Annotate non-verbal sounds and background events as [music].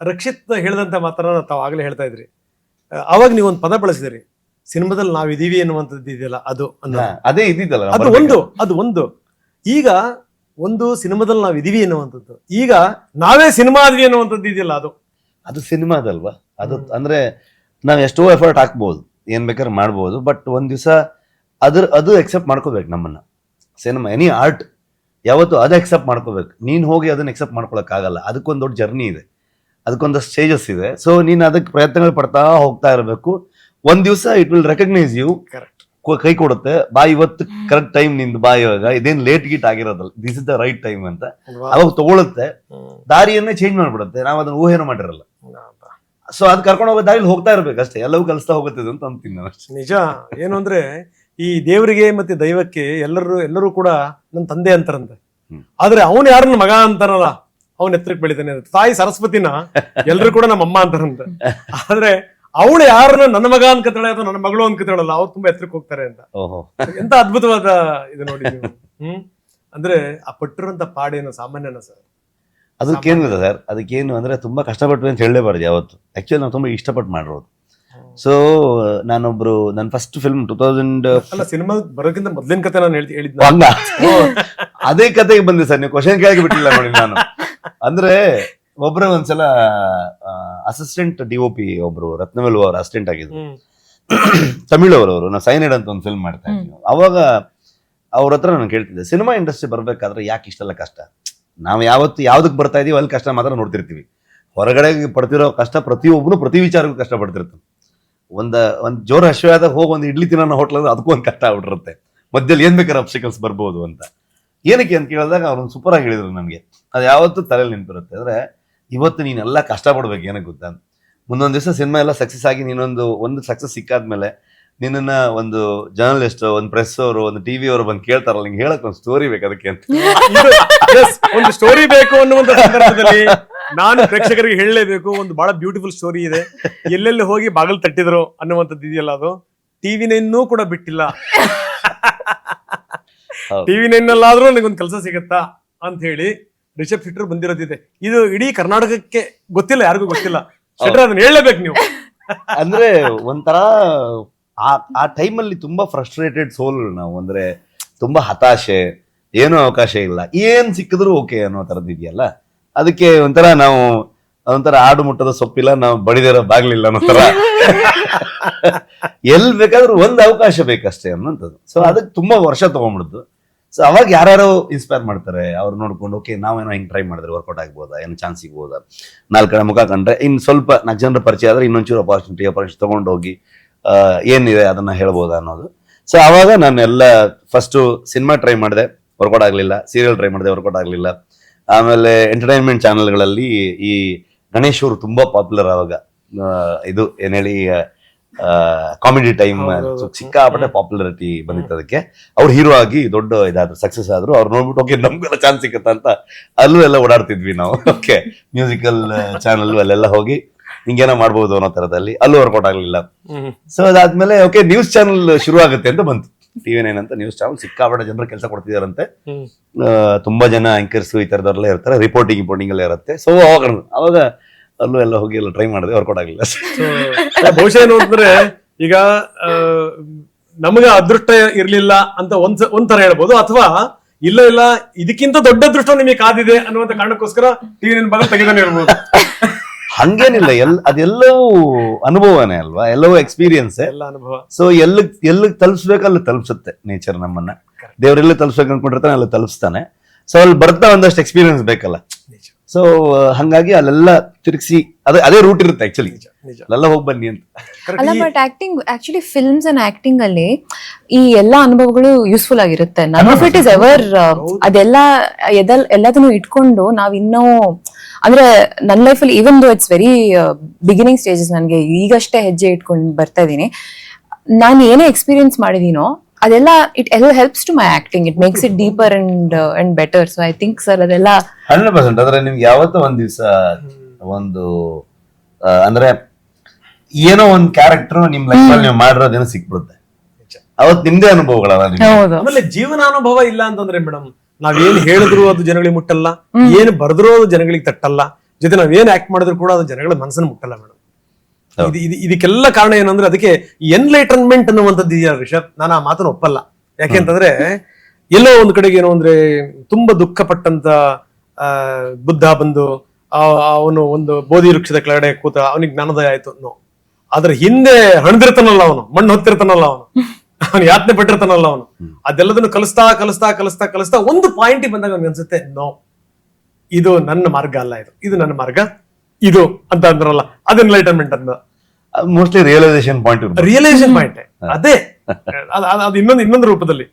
ರಕ್ಷಿತ್ ಹೇಳಿದಂತ ಮಾತನ್ನ ತಾವು ಆಗಲೇ ಹೇಳ್ತಾ ಇದ್ರಿ. ಅವಾಗ ನೀವು ಒಂದು ಪದ ಬಳಸಿದ್ರಿ. ಸಿನಿಮಾದಲ್ಲಿ ನಾವು ಇದೀವಿ ಅನ್ನುವಂಥದ್ದು ಇದೆಯಲ್ಲ ಅದು. ಅದೇ ಇದ್ದಿದ್ದಲ್ಲ ಅದು ಒಂದು ಅದು ಒಂದು. ಈಗ ಒಂದು ಸಿನಿಮಾದಲ್ಲಿ ನಾವು ಇದೀವಿ ಅನ್ನುವಂಥದ್ದು ಈಗ ನಾವೇ ಸಿನಿಮಾ ಆದ್ವಿ ಅನ್ನುವಂಥದ್ದು ಇದೆಯಲ್ಲ ಅದು. ಅದು ಸಿನಿಮಾದಲ್ವಾ? ಅದು ಅಂದ್ರೆ ನಾವು ಎಷ್ಟೋ ಎಫರ್ಟ್ ಹಾಕ್ಬೋದು. ಏನ್ ಬೇಕಾದ್ರೆ ಮಾಡ್ಬೋದು. ಬಟ್ ಒಂದ್ ದಿವಸ ಅದ್ರ ಅದು ಎಕ್ಸೆಪ್ಟ್ ಮಾಡ್ಕೋಬೇಕು ನಮ್ಮನ್ನ. ಸಿನಿಮಾ ಎನಿ ಆರ್ಟ್ ಯಾವತ್ತು ಅದು ಎಕ್ಸೆಪ್ಟ್ ಮಾಡ್ಕೋಬೇಕು. ನೀನ್ ಹೋಗಿ ಅದನ್ನ ಎಕ್ಸೆಪ್ಟ್ ಮಾಡ್ಕೊಳಕ್ ಆಗಲ್ಲ ಅದಕ್ಕೊಂದು ದೊಡ್ಡ ಜರ್ನಿ ಇದೆ. ಅದಕ್ಕೊಂದು ಸ್ಟೇಜಸ್ ಇದೆ. ಸೊ ನೀನು ಅದಕ್ಕೆ ಪ್ರಯತ್ನಗಳು ಪಡ್ತಾ ಹೋಗ್ತಾ ಇರಬೇಕು. ಒಂದ್ ದಿವಸ it will recognise you correct ಕೈ ಕೊಡುತ್ತೆ. ಬಾ ಇವತ್ತು ಕರೆಕ್ಟ್ ಟೈಮ್ನಿಂದ ಬಾ ಇವಾಗ. ಇದೇನ್ ಲೇಟ್ ಗೀಟ್ ಆಗಿರೋದಲ್ಲ. This is the right time ಅಂತ. ಅವಾಗ ತಗೊಳುತ್ತೆ. ದಾರಿಯನ್ನೇ ಚೇಂಜ್ ಮಾಡ್ಬಿಡುತ್ತೆ. ನಾವು ಅದನ್ನ ಊಹೆನೂ ಮಾಡಿರಲ್ಲ. ಸೊ ಅದ್ ಕರ್ಕೊಂಡು ಹೋಗೋ ದಾರಿಲಿ ಹೋಗ್ತಾ ಇರ್ಬೇಕು ಅಷ್ಟೇ. ಎಲ್ಲವೂ ಕಲಿಸ್ತಾ ಹೋಗುತ್ತೆ ಅಂತ ಅಂತೀನಿ ನಾನು ಅಷ್ಟೇ. ನಿಜ. ಏನು ಅಂದ್ರೆ ಈ ದೇವರಿಗೆ ಮತ್ತೆ ದೈವಕ್ಕೆ ಎಲ್ಲರೂ ಎಲ್ಲರೂ ಕೂಡ ನನ್ನ ತಂದೆ ಅಂತಾರಂತೆ. ಹ್ಮ್. ಆದ್ರೆ ಅವನು ಯಾರನ್ನ ಮಗ ಅಂತಾರಲ್ಲ? ಅವನ ಎತ್ತರಕ್ಕೆ ಬೆಳಿತಾನೆ ಅಂತ. ತಾಯಿ ಸರಸ್ವತಿನ ಎಲ್ಲರೂ ಕೂಡ ನಮ್ಮ ಅಮ್ಮ ಅಂತಾರಂತೆ ಆದ್ರೆ ಅವಳು ಯಾರನ್ನ ನನ್ನ ಮಗ ಅನ್ಕತಾಳೆ ಅಥವಾ ನನ್ನ ಮಗಳು ಅನ್ಕತಾಳಲ್ಲ ಅವ್ರು ತುಂಬಾ ಎತ್ತರಕ್ಕೆ ಹೋಗ್ತಾರೆ ಅಂತ. ಓಹೋ. ಎಂತ ಅದ್ಭುತವಾದ ಇದು ನೋಡಿ ಹ್ಮ್? ಅಂದ್ರೆ ಆ ಪಟ್ಟಿರುವಂತ ಪಾಡೇನು ಸಾಮಾನ್ಯನ ಸರ್. ಅದಕ್ಕೇನಿಲ್ಲ ಸರ್. ಅದಕ್ಕೇನು ಅಂದ್ರೆ ತುಂಬಾ ಕಷ್ಟಪಟ್ಟು ಅಂತ ಹೇಳಲೇಬಾರ್ದು ಯಾವತ್ತು. ಆಕ್ಚುಲಿ ನಾವು ತುಂಬಾ ಇಷ್ಟಪಟ್ಟು ಮಾಡಿರೋದು. ಸೊ ನಾನೊಬ್ರು ನನ್ನ ಫಸ್ಟ್ ಫಿಲ್ಮ್ ಟೂ ತೌಸಂಡ್ ಅಲ್ಲ ಸಿನಿಮಾ ಬರೋಕ್ಕಿಂತ ಮೊದ್ಲಿನ ಕತೆ ನಾನು ಹೇಳಿದ್ದೆ ಅದೇ ಕತೆಗೆ ಬಂದೆ ಸರ್. ನೀವು ಕ್ವಶನ್ ಕೇಳಿ ಬಿಟ್ಟಿಲ್ಲ ನೋಡಿ ನಾನು. ಅಂದ್ರೆ ಒಬ್ರು ಒಂದ್ಸಲ ಅಸಿಸ್ಟೆಂಟ್ ಡಿ ಒ ಪಿ ಒಬ್ರು ರತ್ನವೆಲ್ವ ಅವ್ರ ಅಸಿಸ್ಟೆಂಟ್ ಆಗಿದ್ರು. ಹ್ಮ್. ತಮಿಳು ಅವರವರು ನಾವು ಸೈನೈಡ್ ಅಂತ ಒಂದು ಫಿಲ್ಮ್ ಮಾಡ್ತಾ ಇದ್ವಿ. ಅವಾಗ ಅವ್ರ ಹತ್ರ ನಾನು ಕೇಳ್ತಿದ್ದೆ ಸಿನಿಮಾ ಇಂಡಸ್ಟ್ರಿ ಬರ್ಬೇಕಾದ್ರೆ ಯಾಕೆ ಇಷ್ಟೆಲ್ಲ ಕಷ್ಟ? ನಾವು ಯಾವತ್ತು ಯಾವ್ದಕ್ ಬರ್ತಾ ಇದೀವಿ ಅಲ್ಲಿ ಕಷ್ಟ ಮಾತ್ರ ನೋಡ್ತಿರ್ತೀವಿ. ಹೊರಗಡೆ ಪಡ್ತಿರೋ ಕಷ್ಟ ಪ್ರತಿಯೊಬ್ಬನು ಪ್ರತಿ ವಿಚಾರಕ್ಕೂ ಕಷ್ಟ ಪಡ್ತಿರ್ತಾನೆ ಒಂದ ಒಂದ್ ಜೋರ್ ಹಶ್ವಾದಾಗ ಹೋಗಿ ಒಂದು ಇಡ್ಲಿ ತಿನ್ನೋ ಹೋಟ್ಲ್ ಅಂದ್ರೆ ಅದಕ್ಕೂ ಒಂದು ಕಷ್ಟ ಆಗ್ಬಿಟ್ಟಿರುತ್ತೆ. ಮಧ್ಯದಲ್ಲಿ ಏನ್ ಬೇಕಾದ್ರೆ ಅಪ್ಸಿಕಲ್ಸ್ ಬರ್ಬೋದು ಅಂತ. ಏನಕ್ಕೆ ಅಂತ ಕೇಳಿದಾಗ ಅವ್ರನ್ನ ಸೂಪರ್ ಆಗಿ ಹೇಳಿದ್ರು ನನಗೆ. ಅದು ಯಾವತ್ತೂ ತಲೆಯಲ್ಲಿ ನಿಂತಿರುತ್ತೆ. ಅಂದ್ರೆ ಇವತ್ತು ನೀನೆಲ್ಲ ಕಷ್ಟ ಪಡ್ಬೇಕು ಏನಕ್ಕೆ ಗೊತ್ತಾ? ಮುಂದೊಂದು ದಿವಸ ಸಿನಿಮಾ ಎಲ್ಲ ಸಕ್ಸಸ್ ಆಗಿ ನೀನೊಂದು, ಒಂದು ಸಕ್ಸಸ್ ಸಿಕ್ಕಾದ್ಮೇಲೆ ನಿನ್ನನ್ನ ಒಂದು ಜರ್ನಲಿಸ್ಟ್ ಒಂದು ಪ್ರೆಸ್ ಅವರು, ಒಂದು ಟಿವಿ ಅವರು ಬಂದು ಕೇಳ್ತಾರಲ್ಲ, ನಿಂಗೆ ಹೇಳಕ್ ಒಂದು ಸ್ಟೋರಿ ಬೇಕು ಅದಕ್ಕೆ ಅಂತ. ಒಂದು ಸ್ಟೋರಿ ಬೇಕು ಅನ್ನುವಂತ ಸಂದರ್ಭದಲ್ಲಿ ನಾನು ಪ್ರೇಕ್ಷಕರಿಗೆ ಹೇಳಲೇಬೇಕು, ಒಂದು ಬಹಳ ಬ್ಯೂಟಿಫುಲ್ ಸ್ಟೋರಿ ಇದೆ. ಎಲ್ಲೆಲ್ಲಿ ಹೋಗಿ ಬಾಗಿಲು ತಟ್ಟಿದ್ರು ಅನ್ನುವಂಥದ್ದು ಇದೆಯಲ್ಲ ಅದು? ಟಿವಿನ ಇನ್ನೂ ಕೂಡ ಬಿಟ್ಟಿಲ್ಲ. ಟಿವಿ ನೈನ್ನಲ್ಲಾದ್ರೂ ನನಗೊಂದು ಕೆಲಸ ಸಿಗತ್ತಾ ಅಂತ ಹೇಳಿ ರಿಷಬ್ ಶೆಟ್ಟರ್ ಬಂದಿರೋದಿದೆ. ಇದು ಇಡೀ ಕರ್ನಾಟಕಕ್ಕೆ ಗೊತ್ತಿಲ್ಲ ಯಾರಿಗೂ ಗೊತ್ತಿಲ್ಲ. ಶೆಟ್ಟರ್ ಅದನ್ನ ಹೇಳಲೇಬೇಕು ನೀವು. [laughs] ಅಂದ್ರೆ ಒಂಥರ ಆ ಆ ಟೈಮಲ್ಲಿ ತುಂಬಾ ಫ್ರಸ್ಟ್ರೇಟೆಡ್ ಸೋಲ್ ನಾವು. ಅಂದ್ರೆ ತುಂಬಾ ಹತಾಶೆ ಏನೂ ಅವಕಾಶ ಇಲ್ಲ. ಏನ್ ಸಿಕ್ಕಿದ್ರು ಓಕೆ ಅನ್ನೋ ತರದ್ ಇದೆಯಲ್ಲ? ಅದಕ್ಕೆ ಒಂಥರ ನಾವು ಒಂಥರ ಆಡು ಮುಟ್ಟದ ಸೊಪ್ಪಿಲ್ಲ, ನಾವು ಬಡಿದಿರೋ ಬಾಗ್ಲಿಲ್ಲ ಅನ್ನೋತರ ಎಲ್ಲಿ ಎಲ್ ಬೇಕಾದ್ರೂ ಒಂದು ಅವಕಾಶ ಬೇಕಷ್ಟೇ ಅನ್ನೋಂಥದ್ದು ಸೊ ಅದಕ್ಕೆ ತುಂಬಾ ವರ್ಷ ತಗೊಂಡ್ಬಿಡ್ತು. ಸೊ ಅವಾಗ ಯಾರ್ಯಾರೋ ಇನ್ಸ್ಪೈರ್ ಮಾಡ್ತಾರೆ, ಅವ್ರು ನೋಡ್ಕೊಂಡು ಓಕೆ ನಾವೇನೋ ಹಿಂಗೆ ಟ್ರೈ ಮಾಡಿದ್ರೆ ವರ್ಕೌಟ್ ಆಗ್ಬೋದಾ? ಏನೋ ಚಾನ್ಸ್ ಸಿಗ್ಬೋದಾ? ನಾಲ್ಕು ಕಡೆ ಮುಖ ಕಂಡ್ರೆ ಇನ್ನು ಸ್ವಲ್ಪ ನಾಲ್ಕು ಜನರ ಪರಿಚಯ ಆದರೆ ಇನ್ನೊಂಚೂರು ಅಪಾರ್ಚುನಿಟಿ ಅಪಾರ್ಚುನಿಟಿ ತೊಗೊಂಡೋಗಿ ಏನಿದೆ ಅದನ್ನು ಹೇಳ್ಬೋದಾ ಅನ್ನೋದು. ಸೊ ಅವಾಗ ನಾನು ಎಲ್ಲ ಫಸ್ಟು ಸಿನಿಮಾ ಟ್ರೈ ಮಾಡಿದೆ ವರ್ಕೌಟ್ ಆಗಲಿಲ್ಲ. ಸೀರಿಯಲ್ ಟ್ರೈ ಮಾಡಿದೆ ವರ್ಕೌಟ್ ಆಗಲಿಲ್ಲ. ಆಮೇಲೆ ಎಂಟರ್ಟೈನ್ಮೆಂಟ್ ಚಾನಲ್ಗಳಲ್ಲಿ ಈ ಗಣೇಶ್ ಅವರು ತುಂಬಾ ಪಾಪ್ಯುಲರ್ ಅವಾಗ ಆ, ಇದು ಏನ್ ಹೇಳಿ ಕಾಮಿಡಿ ಟೈಮ್ ಸಿಕ್ಕಾಪಟ್ಟೆ ಪಾಪ್ಯುಲರಿಟಿ ಬಂದಿತ್ತು ಅದಕ್ಕೆ. ಅವ್ರು ಹೀರೋ ಆಗಿ ದೊಡ್ಡ ಇದಾದ್ರು ಸಕ್ಸಸ್ ಆದ್ರು. ಅವ್ರು ನೋಡ್ಬಿಟ್ಟು ಓಕೆ ನಮ್ಗೆಲ್ಲ ಚಾನ್ಸ್ ಸಿಕ್ಕತ್ತ? ಅಂತ ಅಲ್ಲೂ ಎಲ್ಲ ಓಡಾಡ್ತಿದ್ವಿ ನಾವು. [laughs] ಓಕೆ ಮ್ಯೂಸಿಕಲ್ ಚಾನಲ್ ಅಲ್ಲೆಲ್ಲ ಹೋಗಿ ಹಿಂಗೇನೋ ಮಾಡ್ಬೋದು ಅನ್ನೋ ತರದಲ್ಲಿ ಅಲ್ಲೂ ವರ್ಕೌಟ್ ಆಗ್ಲಿಲ್ಲ. ಸೊ ಅದಾದ್ಮೇಲೆ ಓಕೆ ನ್ಯೂಸ್ ಚಾನಲ್ ಶುರು ಆಗುತ್ತೆ ಅಂತ ಬಂತು. ಟಿವಿ ನೈನ್ ಅಂತ ನ್ಯೂಸ್ ಚಾನಲ್ ಸಿಕ್ಕಾಪಟ್ಟೆ ಜನರು ಕೆಲಸ ಕೊಡ್ತಿದಾರಂತೆ. ತುಂಬಾ ಜನ ಆಂಕರ್ಸ್ ಈ ತರದವರೆಲ್ಲ ಇರ್ತಾರೆ ರಿಪೋರ್ಟಿಂಗ್ ರಿಪೋರ್ಟಿಂಗ್ ಎಲ್ಲ ಇರುತ್ತೆ. ಸೊ ಅವಾಗ ಅವಾಗ ಅಲ್ಲೂ ಎಲ್ಲ ಹೋಗಿ ಎಲ್ಲ ಟ್ರೈ ಮಾಡಿದೆ ವರ್ಕೌಟ್ ಆಗಲಿಲ್ಲ ಬಹುಶಃ ಏನು ಅಂದ್ರೆ ಈಗ ಆ, ನಮಗೆ ಅದೃಷ್ಟ ಇರ್ಲಿಲ್ಲ ಅಂತ ಒಂದ್ಸ ಒಂಥರ ಒಂದ್ ತರ ಹೇಳ್ಬೋದು. ಅಥವಾ ಇಲ್ಲ ಇಲ್ಲ ಇದಕ್ಕಿಂತ ದೊಡ್ಡ ಅದೃಷ್ಟ ನಿಮಗೆ ಕಾದಿದೆ ಅನ್ನುವಂತ ಕಾರಣಕ್ಕೋಸ್ಕರ ಟಿವಿ ನನ್ನ ಬಗ್ಗೆ ತೆಗೆದಾನೆ ಇರ್ಬೋದು ಹಂಗೇನಿಲ್ಲ ಎಲ್ ಅದೆಲ್ಲವೂ ಅನುಭವನೇ ಅಲ್ವಾ? ಎಲ್ಲವೂ ಎಕ್ಸ್ಪೀರಿಯನ್ಸ್ ಎಲ್ಲ ಅನುಭವ. ಸೊ ಎಲ್ಲಿ ಎಲ್ಲಿಗೆ ತಲುಪಿಸ್ಬೇಕು ಅಲ್ಲಿ ತಲುಪಿಸುತ್ತೆ ನೇಚರ್ ನಮ್ಮನ್ನ. ದೇವ್ರೆಲ್ಲ ತಲುಪಿಸ್ಬೇಕು ಅನ್ಕೊಂಡಿರ್ತಾನೆ ಅಲ್ಲಿ ತಲುಪಿಸ್ತಾನೆ. ಸೊ ಅಲ್ಲಿ ಬರ್ತಾ ಒಂದಷ್ಟು ಎಕ್ಸ್ಪೀರಿಯನ್ಸ್ ಬೇಕಲ್ಲ. ಸೊ ಹಂಗಾಗಿ ಅಲ್ಲೆಲ್ಲ ತಿರುಗಿಸಿ ಅದೇ ಅದೇ ರೂಟ್ ಇರುತ್ತೆ ಆಕ್ಚುಲಿ ಅಲ್ಲೆಲ್ಲ ಹೋಗಿ ಬನ್ನಿ ಅಂತ. ಅಲ್ಲ but acting actually films and acting ಅಲ್ಲಿ ಈ ಎಲ್ಲಾ ಅನುಭವಗಳು ಯೂಸ್ಫುಲ್ ಆಗಿರುತ್ತೆ. None of it is ever ಅದೆಲ್ಲ ಎದಲ್ ಎಲ್ಲದನ್ನು ಇಟ್ಕೊಂಡು ನಾವ್ ಇನ್ನೂ ಅಂದ್ರೆ ನನ್ನ ಲೈಫಲ್ಲಿ even though it's very beginning stages ನನಗೆ ಈಗಷ್ಟೇ ಹೆಜ್ಜೆ ಇಟ್ಕೊಂಡು ಬರ್ತಾ ಇದೀನಿ ನಾನು ಏನೇ ಎಕ್ಸ್ಪೀರಿಯನ್ಸ್ ಮಾಡಿದೀನೋ ಅದೆಲ್ಲ it'll helps to my acting it makes it deeper and and better so I think sir ಅದೆಲ್ಲ ಹಂಡ್ರೆಡ್ ಪರ್ಸೆಂಟ್ ಅಂದ್ರೆ ನಿಮ್ಗೆ ಯಾವತ್ತೋ ಒಂದ್ ದಿವಸ ಒಂದು ಆ, ಅಂದ್ರೆ ಏನೋ ಒಂದ್ ಕ್ಯಾರೆಕ್ಟರ್ ನಿಮ್ ಲೈಫ್ ಅಲ್ಲಿ ನೀವು ಮಾಡಿರೋದೇನೋ ಸಿಕ್ಬಿಡುತ್ತೆ. ಅವತ್ ನಿಮ್ದೇ ಅನುಭವಗಳಲ್ಲ ಆಮೇಲೆ ಜೀವನಾನುಭವ ಇಲ್ಲ ಅಂತಂದ್ರೆ ಮೇಡಮ್ ನಾವೇನ್ ಹೇಳಿದ್ರು ಅದು ಜನಗಳಿಗೆ ಮುಟ್ಟಲ್ಲ ಏನ್ ಬರೆದ್ರು ಅದು ಜನಗಳಿಗೆ ತಟ್ಟಲ್ಲ ಜೊತೆ ನಾವ್ ಏನ್ ಆಕ್ಟ್ ಮಾಡಿದ್ರು ಕೂಡ ಅದು ಜನಗಳ ಮನಸ್ಸನ್ನು ಮುಟ್ಟಲ್ಲ ಮೇಡಮ್ ಇದು ಇದು- ಇದಕ್ಕೆಲ್ಲ ಕಾರಣ ಏನಂದ್ರೆ ಅದಕ್ಕೆ ಎನ್ಲೈಟನ್ಮೆಂಟ್ ಅನ್ನುವಂಥದ್ದು ಇದೆಯಾ ರಿಷಬ್? ನಾನು ಆ ಮಾತನ್ನು ಒಪ್ಪಲ್ಲ. ಯಾಕೆಂತಂದ್ರೆ ಎಲ್ಲೋ ಒಂದ್ ಕಡೆಗೆ ಏನು ಅಂದ್ರೆ ತುಂಬಾ ದುಃಖಪಟ್ಟಂತ ಆ, ಬುದ್ಧ ಬಂದು ಅವನು ಒಂದು ಬೋಧಿ ವೃಕ್ಷದ ಕೆಳಗಡೆ ಕೂತ ಅವನಿಗೆ ಜ್ಞಾನೋದಯ ಆಯ್ತು ನೋ ಅದ್ರ ಹಿಂದೆ ಹಣದಿರ್ತಾನಲ್ಲ ಅವನು ಮಣ್ಣು ಹೊತ್ತಿರ್ತಾನಲ್ಲ ಅವನು. [laughs] ಅವನು ಯಾತನೆ ಪಟ್ಟಿರ್ತಾನಲ್ಲ ಅವನು. ಅದೆಲ್ಲದನ್ನು ಕಲಿಸ್ತಾ ಕಲಿಸ್ತಾ ಕಲಿಸ್ತಾ ಕಲಿಸ್ತಾ ಒಂದು ಪಾಯಿಂಟ್ ಬಂದಾಗ ಅವ್ನಿಗೆ ಅನ್ಸುತ್ತೆ ನೋ ಇದು ನನ್ನ ಮಾರ್ಗ ಅಲ್ಲ ಇದು. ಇದು ನನ್ನ ಮಾರ್ಗ. ಇದು ಅಂತ ಅಂದ್ರಲ್ಲ ಅದು ಎನ್ಲೈಟನ್ಮೆಂಟ್ ಅಂತ. Mostly realisation point realisation point ಅದೇ. ಅದ್- ಇನ್ನೊಂದು ಇನ್ನೊಂದು ರೂಪದಲ್ಲಿ.